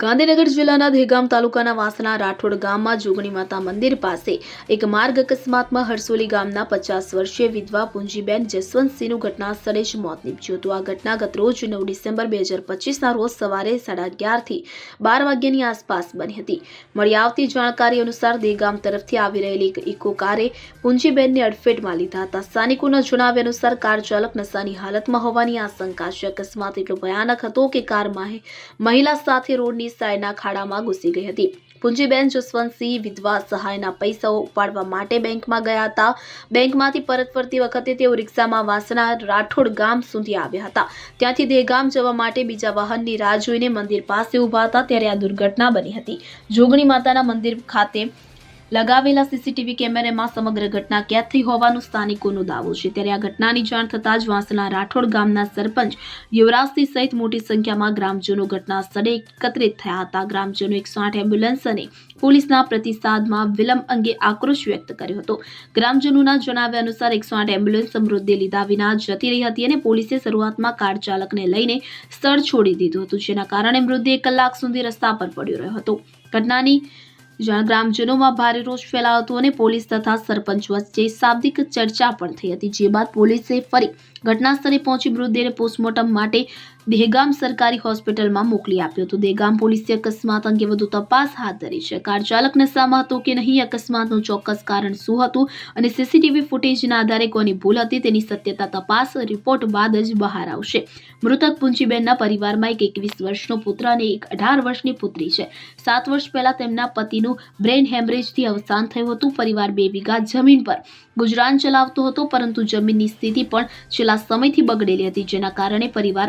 ગાંધીનગર જિલ્લાના દહેગામ તાલુકાના વાસણા રાઠોડ ગામમાં જોગણી માતા મંદિર પાસે એક માર્ગ અકસ્માતમાં હરસોલી ગામના પચાસ વર્ષીય વિધવા પુંજીબેન જસવંતસિંહનું ઘટના સ્થળે જ મોત નીપજ્યું હતું. આ ઘટના ગત રોજ નવ ડિસેમ્બર બે હજાર પચીસના રોજ સવારે સાડા અગિયારથી બાર વાગ્યાની આસપાસ બની હતી. મળી આવતી જાણકારી અનુસાર દહેગામ તરફથી આવી રહેલી એક ઇકો કારે પૂંજીબેનને અડફેટમાં લીધા હતા. સ્થાનિકોના જણાવ્યા અનુસાર કાર ચાલક નશાની હાલતમાં હોવાની આશંકા છે. અકસ્માત એટલો ભયાનક હતો કે કારમાં માહે- મહિલા સાથે રોડની સાઈડના ખાડામાં ઘૂસી ગઈ હતી. પુંજીબેન જસવંતસિંહ વિધવા સહાયના પૈસાઓ ઉપાડવા માટે બેંકમાં ગયા હતા. બેંકમાંથી પરત ફરતી વખતે તેઓ રિક્ષામાં વાસણા રાઠોડ ગામ સુધી આવ્યા હતા. ત્યાંથી દેગામ જવા માટે બીજા વાહનની રાહ જોઈને મંદિર પાસે ઊભા હતા ત્યારે આ દુર્ઘટના બની હતી. જોગણી માતાના મંદિર ખાતે લગાવેલા સીસીટીવી કેમેરામાં સમગ્ર ઘટના કેદ થઈ હોવાનું સ્થાનિકોનો દાવો છે. ત્યારે આ ઘટનાની જાણ થતાં જ વાંસના રાઠોડ ગામના સરપંચ યુવરાજસિંહ સહિત મોટી સંખ્યામાં ગ્રામજનો ઘટના સ્થળે એકત્રિત થયા હતા. ગ્રામજનો એકસો આઠ એમ્બ્યુલન્સ અને પોલીસના પ્રતિસાદમાં વિલંબ અંગે આક્રોશ વ્યક્ત કર્યો હતો. ગ્રામજનોના જણાવ્યા અનુસાર એકસો આઠ એમ્બ્યુલન્સ સમૃદ્ધિ લીધા વિના જતી રહી હતી અને પોલીસે શરૂઆતમાં કાર ચાલકને લઈને સ્થળ છોડી દીધું હતું, જેના કારણે મૃતદેહ કલાક સુધી રસ્તા પર પડ્યો રહ્યો હતો. ઘટનાની જ્યાં ગ્રામજનોમાં ભારે રોષ ફેલાયો હતો અને પોલીસ તથા સરપંચ વચ્ચે શાબ્દિક ચર્ચા પણ થઈ હતી, જે બાદ પોલીસે ફરી ઘટના સ્થળે પહોંચી મૃતદેહને પોસ્ટમોર્ટમ માટે દહેગામ સરકારી હોસ્પિટલમાં મોકલી આપ્યો હતો. દહેગામ પોલીસે અકસ્માત અંગે વધુ તપાસ હાથ ધરી છે. કાર ચાલક નશામાં હતો કે નહીં, અકસ્માતનું ચોક્કસ કારણ શું હતું અને સીસીટીવી ફૂટેજના આધારે કોની ભૂલ હતી તેની સત્યતા તપાસ રિપોર્ટ બાદ જ બહાર આવશે. મૃતક પુંજીબેનના પરિવારમાં એક એકવીસ વર્ષનો પુત્ર અને એક અઢાર વર્ષની પુત્રી છે. સાત વર્ષ પહેલા તેમના પતિનું બ્રેન હેમરેજથી અવસાન થયું હતું. પરિવાર બે વીઘા જમીન પર ગુજરાન ચલાવતો હતો, પરંતુ જમીનની સ્થિતિ પણ છેલ્લા સમયથી બગડેલી હતી, જેના કારણે પરિવાર